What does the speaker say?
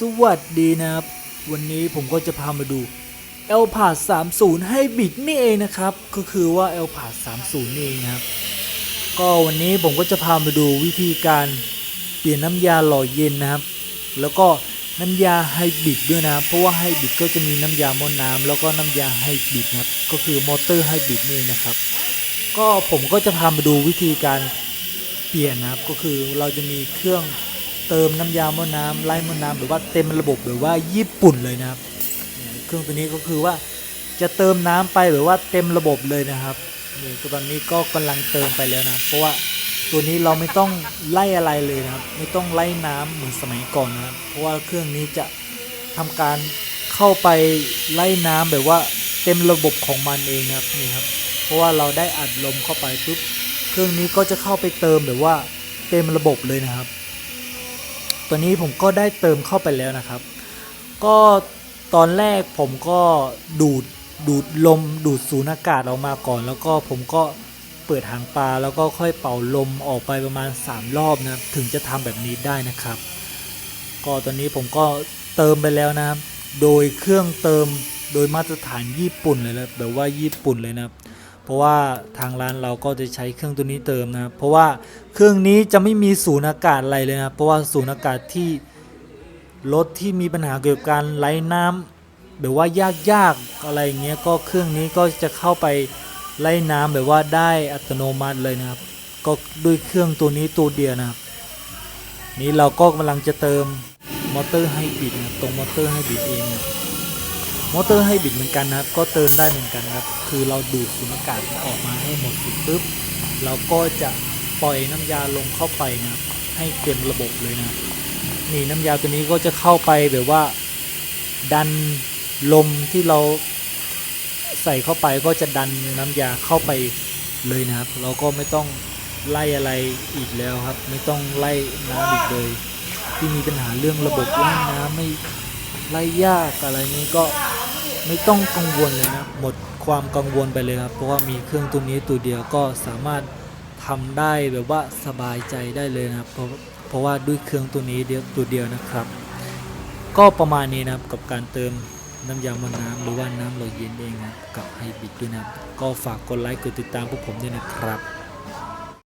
สวัสดีนะครับ วันนี้ผมก็จะพามาดู l p a d 30 ให้บิดนี่เองนะครับ ก็คือว่า l p a d 30 นี่เองนะครับ ก็วันนี้ผมก็จะพามาดูวิธีการเปลี่ยนน้ำยาหล่อเย็นนะครับ แล้วก็น้ำยาไฮบริดด้วยนะครับ เพราะว่าไฮบริดก็จะมีน้ำยาหมอน้ำแล้วก็น้ำยาไฮบริดนะครับ ก็คือมอเตอร์ไฮบริดนี่เองนะครับ ก็ผมก็จะพามาดูวิธีการเปลี่ยนนะครับ ก็คือเราจะมีเครื่อง เติมน้ำยาหม้อน้ำไล่หม้อน้ำหรือว่าเต็มระบบหรือว่าญี่ปุ่นเลยนะครับเครื่องตัวนี้ก็คือว่าจะเติมน้ำไปหรือว่าเต็มระบบเลยนะครับนี่ตอนนี้ก็กำลังเติมไปแล้วนะเพราะว่าตัวนี้เราไม่ต้องไล่อะไรเลยนะครับ ไม่ต้องไล่น้ำเหมือนสมัยก่อนนะครับเพราะว่าเครื่องนี้จะทำการเข้าไปไล่น้ำแบบว่าเต็มระบบของมันเองนะครับนี่ครับ เพราะว่าเราได้อัดลมเข้าไปปุ๊บเครื่องนี้ก็จะเข้าไปเติมแบบว่าเต็มระบบเลยนะครับ ตัวนี้ผมก็ได้เติมเข้าไปแล้วนะครับ ก็ตอนแรกผมก็ดูดดูดลมดูดสูญอากาศออกมาก่อน แล้วก็ผมก็เปิดหางปลาแล้วก็ค่อยเป่าลมออกไปประมาณ 3 รอบนะถึงจะทำแบบนี้ได้นะครับ ก็ตอนนี้ผมก็เติมไปแล้วนะครับ โดยเครื่องเติมโดยมาตรฐานญี่ปุ่นเลยนะแบบว่าญี่ปุ่นเลยนะครับ เพราะว่าทางร้านเราก็จะใช้เครื่องตัวนี้เติมนะครับเพราะว่าเครื่องนี้จะไม่มีสูญอากาศอะไรเลยนะเพราะว่าสูญอากาศที่รถที่มีปัญหาเกี่ยวกับการไหลน้ำแบบว่ายากๆอะไรเงี้ยก็เครื่องนี้ก็จะเข้าไปไล่น้ำแบบว่าได้อัตโนมัติเลยนะครับ ก็ด้วยเครื่องตัวนี้ตัวเดียวนะครับ นี้เราก็กำลังจะเติมมอเตอร์ไฮบริดนะตรงมอเตอร์ไฮบริดเองนะ มอเตอร์ไฮบริดเหมือนกันนะครับ ก็เติมได้เหมือนกันครับ คือเราดูดสูญอากาศออกมาให้หมดสร็จปุ๊บเราก็จะปล่อยน้ำยาลงเข้าไปนะครับ ให้เต็มระบบเลยนะนี่น้ำยาตัวนี้ก็จะเข้าไปแบบว่า ดันลมที่เราใส่เข้าไปก็จะดันน้ำยาเข้าไปเลยนะครับ เราก็ไม่ต้องไล่อะไรอีกแล้วครับ ไม่ต้องไล่น้ำอีกเลย ที่มีปัญหาเรื่องระบบไล่น้ำไม่ไล่ยากอะไรนี้ก็ ไม่ต้องกังวลเลยนะหมดความกังวลไปเลยครับ เพราะว่ามีเครื่องตัวนี้ตัวเดียวก็สามารถทำได้แบบว่าสบายใจได้เลยนะครับ เพราะเพราะว่าด้วยเครื่องตัวนี้เดียวตัวเดียวนะครับ ก็ประมาณนี้นะครับกับการเติมน้ำยามันน้ำหรือว่าน้ำหล่อเย็นเองนะครับกับไฮบริดด้วยนะก็ฝากกดไลค์กดติดตามพวกผมด้วยนะครับ